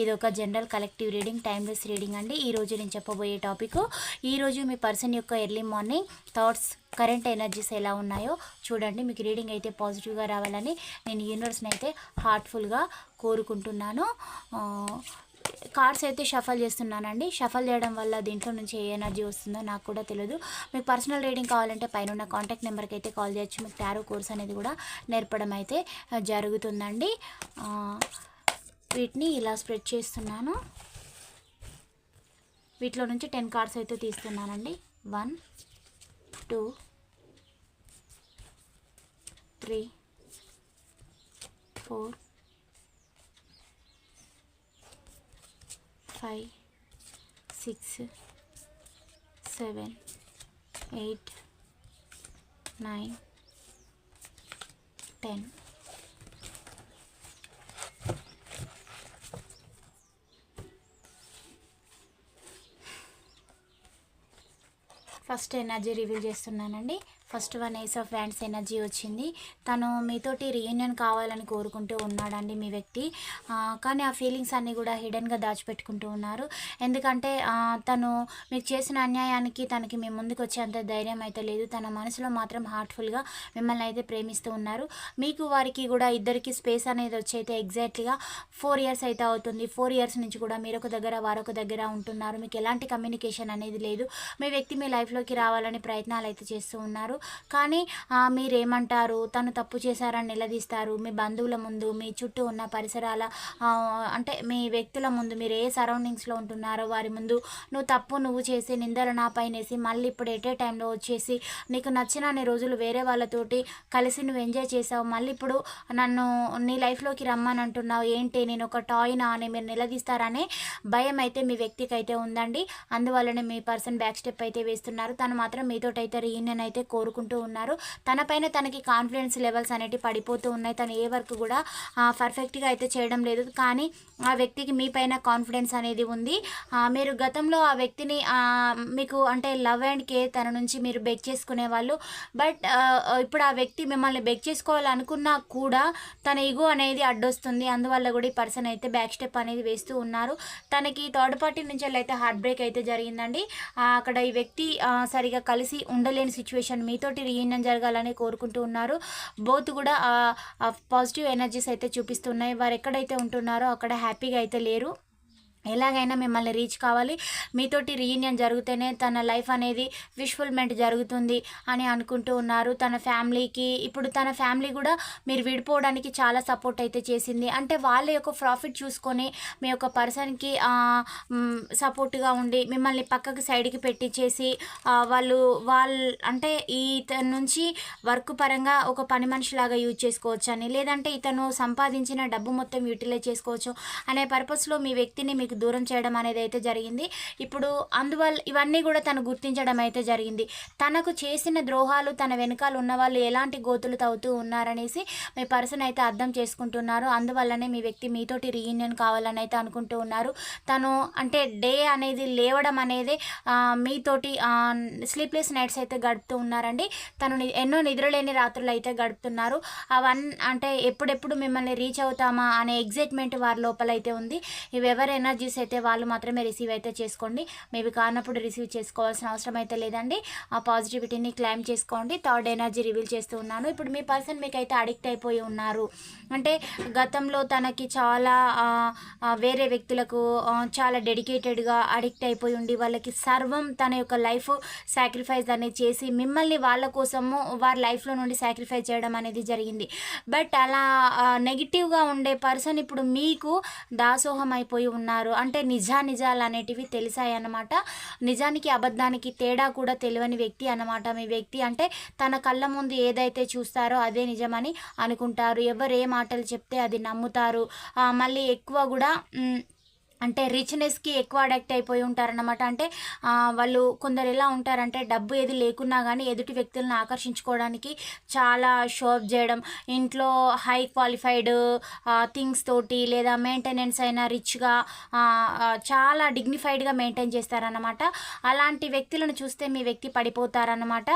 ఇది ఒక general collective reading timeless reading అండి. ఈ రోజు నేను చెప్పబోయే టాపిక్ ఈరోజు మీ పర్సన్ యొక్క early morning thoughts current energies ఎలా ఉన్నాయో చూడండి. మీకు రీడింగ్ అయితే పాజిటివ్గా రావాలని నేను యూనివర్స్ని అయితే హార్ట్ఫుల్గా కోరుకుంటున్నాను. కార్డ్స్ అయితే షఫల్ చేస్తున్నానండి. షఫల్ చేయడం వల్ల దీంట్లో నుంచి ఏ ఎనర్జీ వస్తుందో నాకు కూడా తెలియదు మీకు పర్సనల్ రీడింగ్ కావాలంటే పైన ఉన్న కాంటాక్ట్ నెంబర్కి అయితే కాల్ చేయొచ్చు. మీకు టారో కోర్స్ అనేది కూడా నేర్పడం అయితే జరుగుతుందండి. వీటిని ఇలా స్ప్రెడ్ చేస్తున్నాను. వీటిలో నుంచి టెన్ కార్డ్స్ అయితే తీస్తున్నానండి. One two three four five six seven eight nine ten first energy reveal చేస్తున్నానండి. First one ace of wands energy వచ్చింది. తను మీతోటి రీయూనియన్ కావాలని కోరుకుంటూ ఉన్నాడండి మీ వ్యక్తి. కానీ ఆ ఫీలింగ్స్ అన్నీ కూడా హిడెన్గా దాచిపెట్టుకుంటూ ఉన్నారు. ఎందుకంటే తను మీకు చేసిన అన్యాయానికి తనకి మీ ముందుకు వచ్చేంత ధైర్యం అయితే లేదు. తన మనసులో మాత్రం హార్ట్ఫుల్గా మిమ్మల్ని అయితే ప్రేమిస్తూ ఉన్నారు. మీకు వారికి కూడా ఇద్దరికి స్పేస్ అనేది వచ్చి అయితే ఎగ్జాక్ట్లీగా ఫోర్ ఇయర్స్ అయితే అవుతుంది. ఫోర్ ఇయర్స్ నుంచి కూడా మీరు ఒక దగ్గర వారొక దగ్గర ఉంటున్నారు. మీకు ఎలాంటి కమ్యూనికేషన్ అనేది లేదు. మీ వ్యక్తి మీ లైఫ్లోకి రావాలని ప్రయత్నాలు అయితే చేస్తూ ఉన్నారు. కానీ మీరేమంటారు? తను తప్పు చేశారని నిలదీస్తారు. మీ బంధువుల ముందు మీ చుట్టూ ఉన్న పరిసరాల అంటే మీ వ్యక్తుల ముందు మీరు ఏ సరౌండింగ్స్లో ఉంటున్నారో వారి ముందు నువ్వు తప్పు నువ్వు చేసి నిందలు నా పైనేసి మళ్ళీ ఇప్పుడు ఎటే టైంలో వచ్చేసి నీకు నచ్చిన అన్ని రోజులు వేరే వాళ్ళతోటి కలిసి నువ్వు ఎంజాయ్ చేసావు మళ్ళీ ఇప్పుడు నన్ను నీ లైఫ్లోకి రమ్మని అంటున్నావు ఏంటి? నేను ఒక టాయ్నా అని మీరు నిలదీస్తారనే భయం అయితే మీ వ్యక్తికి అయితే ఉందండి. అందువల్లనే మీ పర్సన్ బ్యాక్ స్టెప్ అయితే వేస్తున్నారు. తను మాత్రం మీతోటి అయితే రీయూనియన్ అయితే కోరుకుంటూ ఉన్నారు. తన పైన తనకి కాన్ఫిడెన్స్ లెవెల్స్ అనేవి పడిపోతూ ఉన్నాయి. తను ఏ వర్క్ కూడా పర్ఫెక్ట్గా అయితే చేయడం లేదు. కానీ ఆ వ్యక్తికి మీ పైన కాన్ఫిడెన్స్ అనేది ఉంది. మీరు గతంలో ఆ వ్యక్తిని మీకు అంటే లవ్ అండ్ కేర్ తన నుంచి మీరు బెక్ చేసుకునే వాళ్ళు బట్ ఇప్పుడు ఆ వ్యక్తి మిమ్మల్ని బెక్ చేసుకోవాలనుకున్నా కూడా తన ఇగో అనేది అడ్డొస్తుంది. అందువల్ల కూడా ఈ పర్సన్ అయితే బ్యాక్ స్టెప్ అనేది వేస్తూ ఉన్నారు. తనకి థర్డ్ పార్టీ నుంచి అయితే హార్ట్ బ్రేక్ అయితే జరిగిందండి. అక్కడ ఈ వ్యక్తి సరిగా కలిసి ఉండలేని సిచ్యువేషన్ మీతోటి రీయూనియన్ జరగాలని కోరుకుంటూ ఉన్నారు. బోత్ కూడా పాజిటివ్ ఎనర్జీస్ అయితే చూపిస్తున్నాయి. వారు ఎక్కడైతే ఉంటున్నారో అక్కడ హ్యాపీగా అయితే లేరు. ఎలాగైనా మిమ్మల్ని రీచ్ కావాలి. మీతోటి రీయూనియన్ జరిగితేనే తన లైఫ్ అనేది విష్ఫుల్మెంట్ జరుగుతుంది అని అనుకుంటూ ఉన్నారు. తన ఫ్యామిలీకి ఇప్పుడు తన ఫ్యామిలీ కూడా మీరు విడిపోవడానికి చాలా సపోర్ట్ అయితే చేసింది. అంటే వాళ్ళ యొక్క ప్రాఫిట్ చూసుకొని మీ యొక్క పర్సన్కి సపోర్ట్గా ఉండి మిమ్మల్ని పక్కకు సైడ్కి పెట్టించేసి వాళ్ళు వాళ్ళు వాళ్ళ అంటే ఇతని నుంచి వర్క్ పరంగా ఒక పని మనిషిలాగా యూజ్ చేసుకోవచ్చు అని లేదంటే ఇతను సంపాదించిన డబ్బు మొత్తం యూటిలైజ్ చేసుకోవచ్చు అనే పర్పస్లో మీ వ్యక్తిని మీకు దూరం చేయడం అనేది అయితే జరిగింది. ఇప్పుడు అందువల్ల ఇవన్నీ కూడా తను గుర్తించడం అయితే జరిగింది. తనకు చేసిన ద్రోహాలు తన వెనకాల ఉన్న వాళ్ళు ఎలాంటి గోతులు తవ్వుతూ ఉన్నారనేసి మీ పర్సన్ అయితే అర్థం చేసుకుంటున్నారు. అందువల్లనే మీ వ్యక్తి మీతోటి రీయూనియన్ కావాలని అయితే అనుకుంటూ ఉన్నారు. తను అంటే డే అనేది లేవడం అనేది మీతోటి స్లీప్లెస్ నైట్స్ అయితే గడుపుతూ ఉన్నారండి. తను ని- ఎన్నో నిద్రలేని రాత్రులు అయితే గడుపుతున్నారు. అవన్ అంటే ఎప్పుడెప్పుడు మిమ్మల్ని రీచ్ అవుతామా అనే ఎగ్జైట్మెంట్ వారి లోపల అయితే ఉంది. ఇవి ఎవరైనా ఎనర్జీస్ అయితే వాళ్ళు మాత్రమే రిసీవ్ అయితే చేసుకోండి. మేబీ కానప్పుడు రిసీవ్ చేసుకోవాల్సిన అవసరం అయితే లేదండి. ఆ పాజిటివిటీని క్లైమ్ చేసుకోండి. థర్డ్ ఎనర్జీ రివీల్ చేస్తూ ఉన్నాను. ఇప్పుడు మీ పర్సన్ మీకైతే అడిక్ట్ అయిపోయి ఉన్నారు. అంటే గతంలో తనకి చాలా వేరే వ్యక్తులకు చాలా డెడికేటెడ్గా అడిక్ట్ అయిపోయి ఉండి వాళ్ళకి సర్వం తన యొక్క లైఫ్ సాక్రిఫైస్ అనేది చేసి మిమ్మల్ని వాళ్ళ కోసము వారి లైఫ్లో నుండి సాక్రిఫైస్ చేయడం అనేది జరిగింది. బట్ అలా నెగిటివ్గా ఉండే పర్సన్ ఇప్పుడు మీకు దాసోహం అయిపోయి ఉన్నారు. అంటే నిజా నిజాలు అనేటివి తెలిసాయి అన్నమాట నిజానికి అబద్ధానికి తేడా కూడా తెలియని వ్యక్తి అన్నమాట మీ వ్యక్తి. అంటే తన కళ్ళ ముందు ఏదైతే చూస్తారో అదే నిజమని అనుకుంటారు. ఎవరు ఏ మాటలు చెప్తే అది నమ్ముతారు. మళ్ళీ ఎక్కువ కూడా అంటే రిచ్నెస్కి ఎక్కువ అడాక్ట్ అయిపోయి ఉంటారన్నమాట. అంటే వాళ్ళు కొందరు ఎలా ఉంటారంటే డబ్బు ఏది లేకున్నా కానీ ఎదుటి వ్యక్తులను ఆకర్షించుకోవడానికి చాలా షోప్ చేయడం. ఇంట్లో హై క్వాలిఫైడ్ థింగ్స్ తోటి లేదా మెయింటెనెన్స్ అయినా రిచ్గా చాలా డిగ్నిఫైడ్గా మెయింటైన్ చేస్తారన్నమాట. అలాంటి వ్యక్తులను చూస్తే మీ వ్యక్తి పడిపోతారనమాట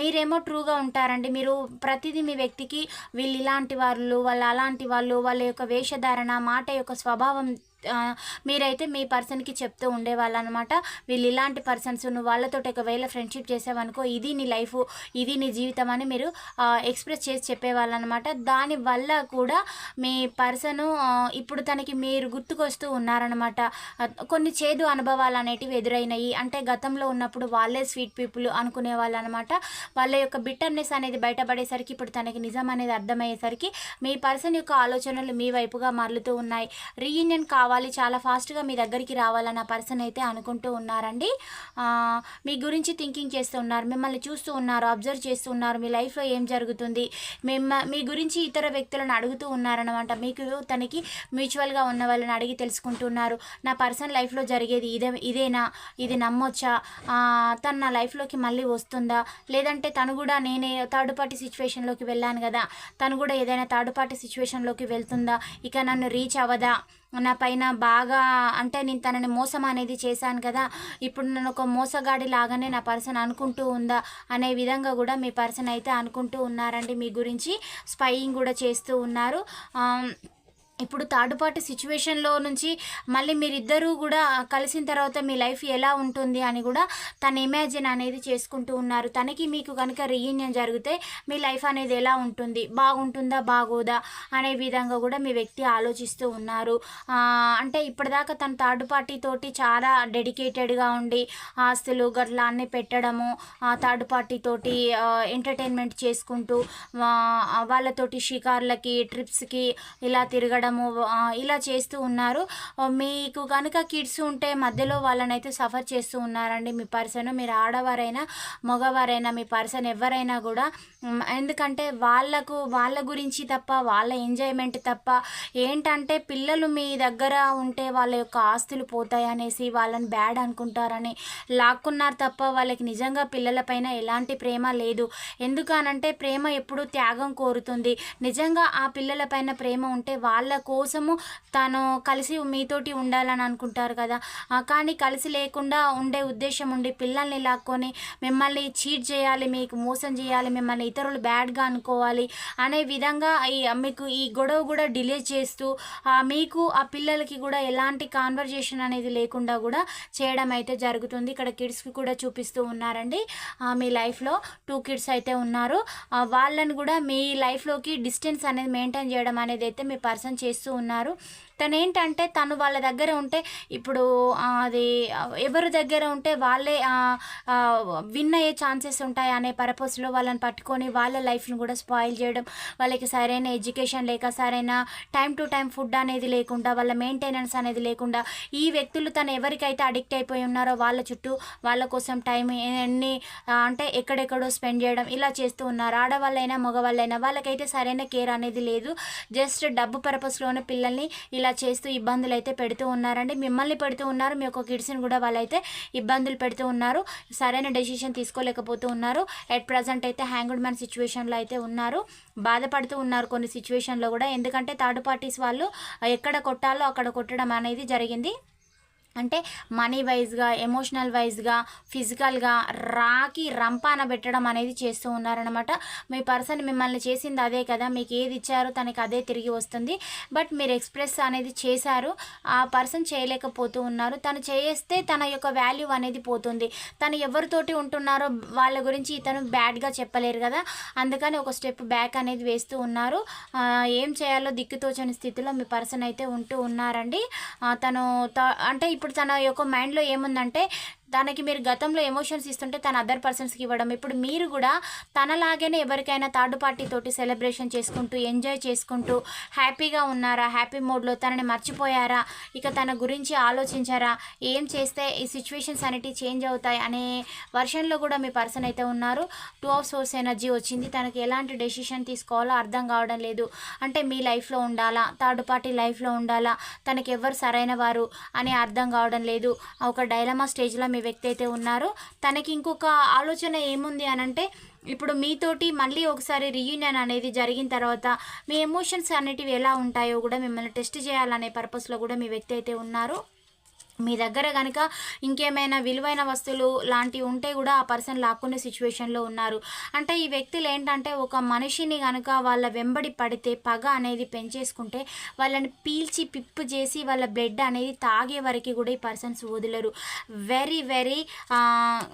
మీరేమో ట్రూగా ఉంటారండి. మీరు ప్రతిదీ మీ వ్యక్తికి వీళ్ళు ఇలాంటి వాళ్ళు వాళ్ళు అలాంటి వాళ్ళు వాళ్ళ యొక్క వేషధారణ మాట యొక్క స్వభావం మీరైతే మీ పర్సన్కి చెప్తూ ఉండేవాళ్ళు అనమాట వీళ్ళు ఇలాంటి పర్సన్స్ నువ్వు వాళ్ళతో ఒకవేళ ఫ్రెండ్షిప్ చేసావనుకో ఇది నీ లైఫ్ ఇది నీ జీవితం అని మీరు ఎక్స్ప్రెస్ చేసి చెప్పేవాళ్ళు అనమాట దానివల్ల కూడా మీ పర్సను ఇప్పుడు తనకి మీరు గుర్తుకొస్తూ ఉన్నారనమాట. కొన్ని చేదు అనుభవాలు అనేటివి ఎదురైనాయి. అంటే గతంలో ఉన్నప్పుడు వాళ్ళే స్వీట్ పీపుల్ అనుకునే వాళ్ళు అనమాట వాళ్ళ యొక్క బిట్టర్నెస్ అనేది బయటపడేసరికి ఇప్పుడు తనకి నిజం అనేది అర్థమయ్యేసరికి మీ పర్సన్ యొక్క ఆలోచనలు మీ వైపుగా మరలుతూ ఉన్నాయి. రీయూనియన్ కావాలి చాలా ఫాస్ట్గా మీ దగ్గరికి రావాలన్న పర్సన్ అయితే అనుకుంటూ ఉన్నారండి. మీ గురించి థింకింగ్ చేస్తూ ఉన్నారు మిమ్మల్ని చూస్తూ ఉన్నారు అబ్జర్వ్ చేస్తూ ఉన్నారు మీ లైఫ్లో ఏం జరుగుతుంది మిమ్మ మీ గురించి ఇతర వ్యక్తులను అడుగుతూ ఉన్నారనమాట మీకు తనకి మ్యూచువల్గా ఉన్న వాళ్ళని అడిగి తెలుసుకుంటున్నారు నా పర్సన్ లైఫ్లో జరిగేది ఇదే ఇదేనా ఇది నమ్మొచ్చా? తను నా లైఫ్లోకి మళ్ళీ వస్తుందా? లేదంటే తను కూడా నేనే థర్డ్ పార్టీ సిచ్యువేషన్లోకి వెళ్ళాను కదా తను కూడా ఏదైనా థర్డ్ పార్టీ సిచ్యువేషన్లోకి వెళ్తుందా? ఇక నన్ను రీచ్ అవ్వదా? నా పైన బాగా అంటే నేను తనని మోసం అనేది చేశాను కదా ఇప్పుడు నన్ను ఒక మోసగాడి లాగానే నా పర్సన్ అనుకుంటూ ఉందా అనే విధంగా కూడా మీ పర్సన్ అయితే అనుకుంటూ ఉన్నారండి. మీ గురించి స్పైయింగ్ కూడా చేస్తూ ఉన్నారు. ఇప్పుడు థర్డ్ పార్టీ సిచ్యువేషన్లో నుంచి మళ్ళీ మీరిద్దరూ కూడా కలిసిన తర్వాత మీ లైఫ్ ఎలా ఉంటుంది అని కూడా తను ఇమాజిన్ అనేది చేసుకుంటూ ఉన్నారు. తనకి మీకు కనుక రీయూనియన్ జరిగితే మీ లైఫ్ అనేది ఎలా ఉంటుంది? బాగుంటుందా బాగోదా అనే విధంగా కూడా మీ వ్యక్తి ఆలోచిస్తూ ఉన్నారు. అంటే ఇప్పటిదాకా తను థర్డ్ పార్టీ తోటి చాలా డెడికేటెడ్గా ఉండి ఆస్తులు గట్లా అన్నీ పెట్టడము ఆ థర్డ్ పార్టీ తోటి ఎంటర్టైన్మెంట్ చేసుకుంటూ వాళ్ళతోటి షికార్లకి ట్రిప్స్కి ఇలా తిరగడం ఆ, ఇలా చేస్తూ ఉన్నారు. మీకు కనుక కిడ్స్ ఉంటే మధ్యలో వాళ్ళనైతే సఫర్ చేస్తూ ఉన్నారండి మీ పర్సన్. మీరు ఆడవారైనా మగవారైనా మీ పర్సన్ ఎవరైనా కూడా ఎందుకంటే వాళ్ళకు వాళ్ళ గురించి తప్ప వాళ్ళ ఎంజాయ్మెంట్ తప్ప ఏంటంటే పిల్లలు మీ దగ్గర ఉంటే వాళ్ళ యొక్క ఆస్తులు పోతాయి అనేసి వాళ్ళని బ్యాడ్ అనుకుంటారని లాక్కున్నారు తప్ప వాళ్ళకి నిజంగా పిల్లలపైన ఎలాంటి ప్రేమ లేదు. ఎందుకనంటే ప్రేమ ఎప్పుడు త్యాగం కోరుతుంది. నిజంగా ఆ పిల్లలపైన ప్రేమ ఉంటే వాళ్ళ కోసము తను కలిసి మీతోటి ఉండాలని అనుకుంటారు కదా. కానీ కలిసి లేకుండా ఉండే ఉద్దేశం ఉండి పిల్లల్ని లాక్కొని మిమ్మల్ని చీట్ చేయాలి మీకు మోసం చేయాలి మిమ్మల్ని ఇతరులు బ్యాడ్గా అనుకోవాలి అనే విధంగా ఈ మీకు ఈ గొడవ కూడా డిలే చేస్తూ మీకు ఆ పిల్లలకి కూడా ఎలాంటి కాన్వర్జేషన్ అనేది లేకుండా కూడా చేయడం అయితే జరుగుతుంది. ఇక్కడ కిడ్స్కి కూడా చూపిస్తూ ఉన్నారండి. మీ లైఫ్లో టూ కిడ్స్ అయితే ఉన్నారు. వాళ్ళని కూడా మీ లైఫ్లోకి డిస్టెన్స్ అనేది మెయింటైన్ చేయడం అనేది అయితే మీ పర్సన్ చేస్తూ ఉన్నారు. తను ఏంటంటే తను వాళ్ళ దగ్గర ఉంటే ఇప్పుడు అది ఎవరి దగ్గర ఉంటే వాళ్ళే విన్ అయ్యే ఛాన్సెస్ ఉంటాయి అనే పర్పస్లో వాళ్ళని పట్టుకొని వాళ్ళ లైఫ్ని కూడా స్పాయిల్ చేయడం వాళ్ళకి సరైన ఎడ్యుకేషన్ లేక సరైన టైం టు టైం ఫుడ్ అనేది లేకుండా వాళ్ళ మెయింటెనెన్స్ అనేది లేకుండా ఈ వ్యక్తులు తను ఎవరికైతే అడిక్ట్ అయిపోయి ఉన్నారో వాళ్ళ చుట్టూ వాళ్ళ కోసం టైం ఎన్ని అంటే ఎక్కడెక్కడో స్పెండ్ చేయడం ఇలా చేస్తూ ఉన్నారు. ఆడవాళ్ళైనా మగవాళ్ళైనా వాళ్ళకైతే సరైన కేర్ అనేది లేదు. జస్ట్ డబ్బు పర్పస్లోనే పిల్లల్ని ఇలా ఇలా చేస్తూ ఇబ్బందులు అయితే పెడుతూ ఉన్నారండి. మిమ్మల్ని పెడుతూ ఉన్నారు. మీ యొక్క కిడ్స్ని కూడా వాళ్ళైతే ఇబ్బందులు పెడుతూ ఉన్నారు. సరైన డెసిషన్ తీసుకోలేకపోతూ ఉన్నారు. ఎట్ ప్రజెంట్ అయితే హ్యాంగ్డ్ మ్యాన్ సిచ్యువేషన్లో అయితే ఉన్నారు. బాధపడుతూ ఉన్నారు కొన్ని సిచ్యువేషన్లో కూడా. ఎందుకంటే థర్డ్ పార్టీస్ వాళ్ళు ఎక్కడ కొట్టాలో అక్కడ కొట్టడం అనేది జరిగింది. అంటే మనీ వైజ్గా ఎమోషనల్ వైజ్గా ఫిజికల్గా రాకి రంపాన పెట్టడం అనేది చేస్తూ ఉన్నారనమాట మీ పర్సన్ మిమ్మల్ని చేసింది అదే కదా మీకు ఏది ఇచ్చారో తనకి అదే తిరిగి వస్తుంది. బట్ మీరు ఎక్స్ప్రెస్ అనేది చేశారు ఆ పర్సన్ చేయలేకపోతూ ఉన్నారు. తను చేస్తే తన యొక్క వాల్యూ అనేది పోతుంది. తను ఎవరితోటి ఉంటున్నారో వాళ్ళ గురించి ఇతను బ్యాడ్గా చెప్పలేరు కదా. అందుకని ఒక స్టెప్ బ్యాక్ అనేది వేస్తూ ఉన్నారు. ఏం చేయాలో దిక్కుతోచని స్థితిలో మీ పర్సన్ అయితే ఉంటూ ఉన్నారండి. తను త- అంటే ఇప్పుడు ఇప్పుడు తన యొక్క మైండ్లో ఏముందంటే దానికి మీరు గతంలో ఎమోషన్స్ ఇస్తుంటే తన అదర్ పర్సన్స్కి ఇవ్వడం. ఇప్పుడు మీరు కూడా తనలాగానే ఎవరికైనా థర్డ్ పార్టీ తోటి సెలబ్రేషన్ చేసుకుంటూ ఎంజాయ్ చేసుకుంటూ హ్యాపీగా ఉన్నారా? హ్యాపీ మోడ్లో తనని మర్చిపోయారా? ఇక తన గురించి ఆలోచించారా? ఏం చేస్తే ఈ సిచ్యువేషన్స్ అనేటివి చేంజ్ అవుతాయి అనే వర్షన్లో కూడా మీ పర్సన్ అయితే ఉన్నారు. టూ ఆఫ్ సోర్స్ ఎనర్జీ వచ్చింది. తనకి ఎలాంటి డెసిషన్ తీసుకోవాలో అర్థం కావడం లేదు. అంటే మీ లైఫ్లో ఉండాలా? థర్డ్ పార్టీ లైఫ్లో ఉండాలా? తనకి ఎవరు సరైన వారు అని అర్థం కావడం లేదు. ఒక డైలమా స్టేజ్లో మీ వ్యక్తి అయితే ఉన్నారు తనకి ఇంకొక ఆలోచన ఏముంది అని అంటే ఇప్పుడు మీతోటి మళ్ళీ ఒకసారి రీయూనియన్ అనేది జరిగిన తర్వాత మీ ఎమోషన్స్ అనేటివి ఎలా ఉంటాయో కూడా మిమ్మల్ని టెస్ట్ చేయాలనే పర్పస్లో కూడా మీ వ్యక్తి అయితే ఉన్నారు మీ దగ్గర కనుక ఇంకేమైనా విలువైన వస్తువులు లాంటివి ఉంటే కూడా ఆ పర్సన్ లాక్కునే సిచ్యువేషన్లో ఉన్నారు. అంటే ఈ వ్యక్తులు ఏంటంటే ఒక మనిషిని కనుక వాళ్ళ వెంబడి పడితే పగ అనేది పెంచేసుకుంటే వాళ్ళని పీల్చి పిప్పు చేసి వాళ్ళ బ్లడ్ అనేది తాగే వరకు కూడా ఈ పర్సన్స్ వదిలరు. వెరీ వెరీ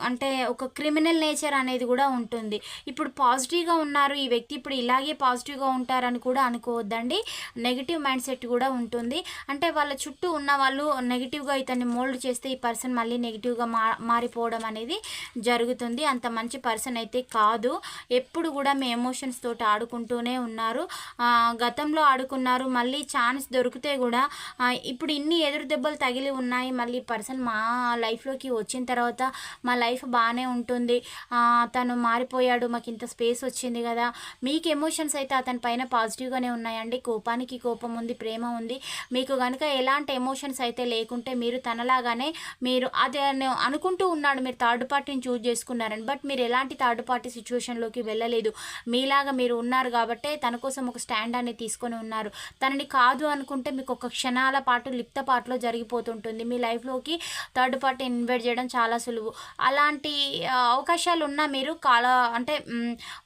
అంటే ఒక క్రిమినల్ నేచర్ అనేది కూడా ఉంటుంది. ఇప్పుడు పాజిటివ్గా ఉన్నారు ఈ వ్యక్తి ఇప్పుడు ఇలాగే పాజిటివ్గా ఉంటారని కూడా అనుకోవద్దండి. నెగిటివ్ మైండ్ సెట్ కూడా ఉంటుంది. అంటే వాళ్ళ చుట్టూ ఉన్న వాళ్ళు నెగిటివ్గా అతన్ని మోల్డ్ చేస్తే ఈ పర్సన్ మళ్ళీ నెగిటివ్గా మా మారిపోవడం అనేది జరుగుతుంది. అంత మంచి పర్సన్ అయితే కాదు. ఎప్పుడు కూడా మీ ఎమోషన్స్ తోటి ఆడుకుంటూనే ఉన్నారు. గతంలో ఆడుకున్నారు. మళ్ళీ ఛాన్స్ దొరికితే కూడా ఇప్పుడు ఇన్ని ఎదురు దెబ్బలు తగిలి ఉన్నాయి. మళ్ళీ పర్సన్ మా లైఫ్లోకి వచ్చిన తర్వాత మా లైఫ్ బాగానే ఉంటుంది. అతను తను మారిపోయాడు. మాకు ఇంత స్పేస్ వచ్చింది కదా. మీకు ఎమోషన్స్ అయితే అతని పైన పాజిటివ్గానే ఉన్నాయండి. కోపానికి కోపం ఉంది ప్రేమ ఉంది. మీకు కనుక ఎలాంటి ఎమోషన్స్ అయితే లేకుంటే మీరు తనలాగానే మీరు అది అనుకుంటూ ఉన్నాడు. మీరు థర్డ్ పార్టీని చూజ్ చేసుకున్నారని. బట్ మీరు ఎలాంటి థర్డ్ పార్టీ సిచ్యువేషన్లోకి వెళ్ళలేదు. మీలాగా మీరు ఉన్నారు కాబట్టే తన కోసం ఒక స్టాండ్ అనేది తీసుకొని ఉన్నారు. తనని కాదు అనుకుంటే మీకు ఒక క్షణాల పాటు లిప్త పాటలో జరిగిపోతుంటుంది. మీ లైఫ్లోకి థర్డ్ పార్టీ ఇన్వైట్ చేయడం చాలా సులువు. అలాంటి అవకాశాలు ఉన్నా మీరు కాల అంటే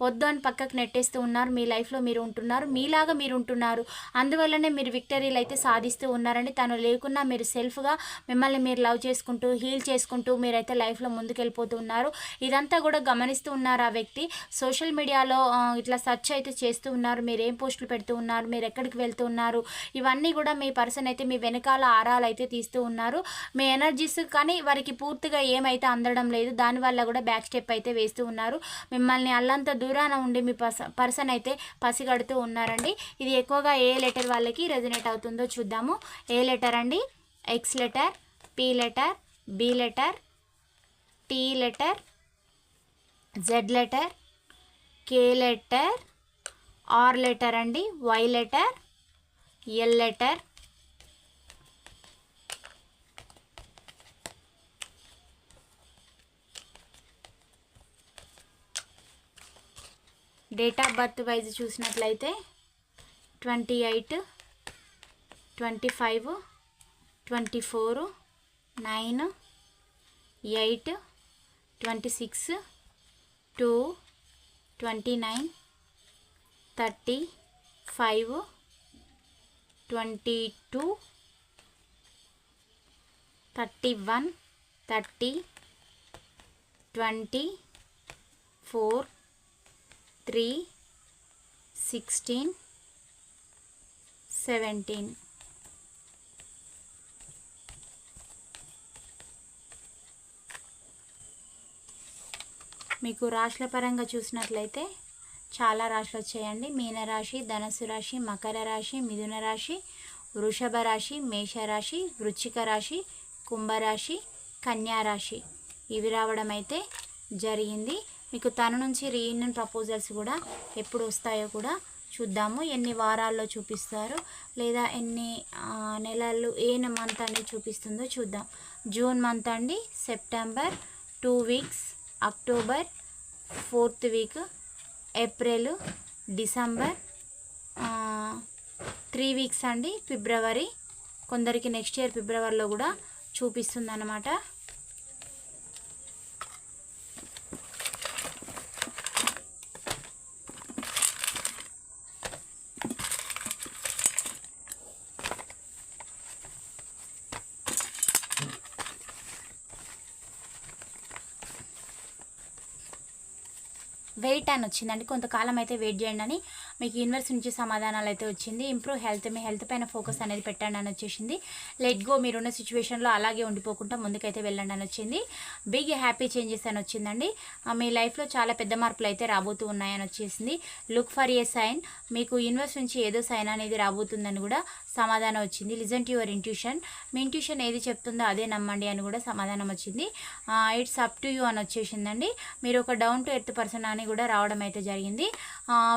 వద్దు అని పక్కకు నెట్టేస్తూ ఉన్నారు. మీ లైఫ్లో మీరు ఉంటున్నారు. మీలాగా మీరు ఉంటున్నారు. అందువల్లనే మీరు విక్టరీలు అయితే సాధిస్తూ ఉన్నారని తను లేకున్నా మీరు సెల్ఫ్గా మిమ్మల్ని మీరు లవ్ చేసుకుంటూ హీల్ చేసుకుంటూ మీరైతే లైఫ్లో ముందుకెళ్ళిపోతూ ఉన్నారు ఇదంతా కూడా గమనిస్తూ ఉన్నారు ఆ వ్యక్తి. సోషల్ మీడియాలో ఇట్లా సెర్చ్ అయితే చేస్తూ ఉన్నారు. మీరు ఏం పోస్టులు పెడుతూ ఉన్నారు? మీరు ఎక్కడికి వెళ్తూ ఉన్నారు? ఇవన్నీ కూడా మీ పర్సన్ అయితే మీ వెనకాల ఆరాలు అయితే తీస్తూ ఉన్నారు. మీ ఎనర్జీస్ కానీ వారికి పూర్తిగా ఏమైతే అందడం లేదు దానివల్ల కూడా బ్యాక్ స్టెప్ అయితే వేస్తూ ఉన్నారు. మిమ్మల్ని అల్లంత దూరాన ఉండి మీ పర్సన్ అయితే పసిగడుతూ ఉన్నారండి. ఇది ఎక్కువగా ఏ లెటర్ వాళ్ళకి రెజనేట్ అవుతుందో చూద్దాము. ఏ లెటర్ అండి? X letter P letter B letter T letter Z letter K letter R letter అండి Y letter L letter date of birth wise చూసినట్లయితే twenty eight twenty five twenty four nine eight twenty six two twenty nine thirty five twenty two thirty one thirty twenty four three sixteen seventeen. మీకు రాశుల పరంగా చూసినట్లయితే చాలా రాశులు వచ్చాయండి. మీనరాశి ధనస్సు రాశి మకర రాశి మిథున రాశి వృషభ రాశి మేషరాశి వృచ్చిక రాశి కుంభరాశి కన్యా రాశి. ఇవి రావడం అయితే జరిగింది. మీకు తన నుంచి రీయూనియన్ ప్రపోజల్స్ కూడా ఎప్పుడు వస్తాయో కూడా చూద్దాము. ఎన్ని వారాల్లో చూపిస్తారు లేదా ఎన్ని నెలలు ఏ మంత్ అని చూపిస్తుందో చూద్దాం. జూన్ మంత్ అండి September two weeks October fourth week April December three weeks అండి ఫిబ్రవరి. కొందరికి నెక్స్ట్ ఇయర్ ఫిబ్రవరిలో కూడా చూపిస్తుంది వెయిట్ అని వచ్చిందండి కొంతకాలం అయితే వెయిట్ చేయండి అని మీకు యూనివర్స్ నుంచి సమాధానాలు అయితే వచ్చింది. ఇంప్రూవ్ హెల్త్ మీ హెల్త్ పైన ఫోకస్ అనేది పెట్టండి అని వచ్చేసింది. లెట్ గో మీరున్న సిచ్యువేషన్లో అలాగే ఉండిపోకుండా ముందుకైతే వెళ్ళండి అని వచ్చింది. బిగ్ హ్యాపీ చేంజెస్ అని వచ్చిందండి. మీ లైఫ్లో చాలా పెద్ద మార్పులు అయితే రాబోతూ ఉన్నాయని వచ్చేసింది. Look for a sign. మీకు యూనివర్స్ నుంచి ఏదో సైన్ అనేది రాబోతుందని కూడా సమాధానం వచ్చింది. లిజన్ టు యువర్ ఇంట్యూషన్ మీ ఇంట్యూషన్ ఏది చెప్తుందో అదే నమ్మండి అని కూడా సమాధానం వచ్చింది. ఇట్స్ అప్ టు యూ అని వచ్చేసిందండి. మీరు ఒక డౌన్ టు ఎర్త్ పర్సన్ అని కూడా రావడం అయితే జరిగింది.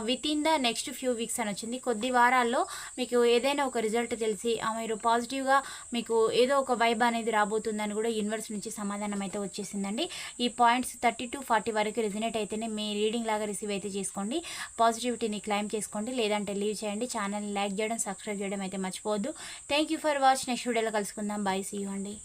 Within the next few weeks అని వచ్చింది. కొద్ది వారాల్లో మీకు ఏదైనా ఒక రిజల్ట్ తెలిసి మీరు పాజిటివ్గా మీకు ఏదో ఒక వైబ్ అనేది రాబోతుందని కూడా యూనివర్స్ నుంచి సమాధానం అయితే వచ్చేసిందండి. ఈ పాయింట్స్ థర్టీ టు ఫార్టీ వరకు రిజనేట్ అయితేనే మీ రీడింగ్ లాగా రిసీవ్ అయితే చేసుకోండి. పాజిటివిటీని క్లైమ్ చేసుకోండి. లేదంటే లీవ్ చేయండి. ఛానల్ని లైక్ చేయడం సబ్స్క్రైబ్ చేయడం అయితే మర్చిపోవద్దు. Thank you for watch next వీడియోలో కలుసుకుందాం. బాయ్ సీ యూ అండి.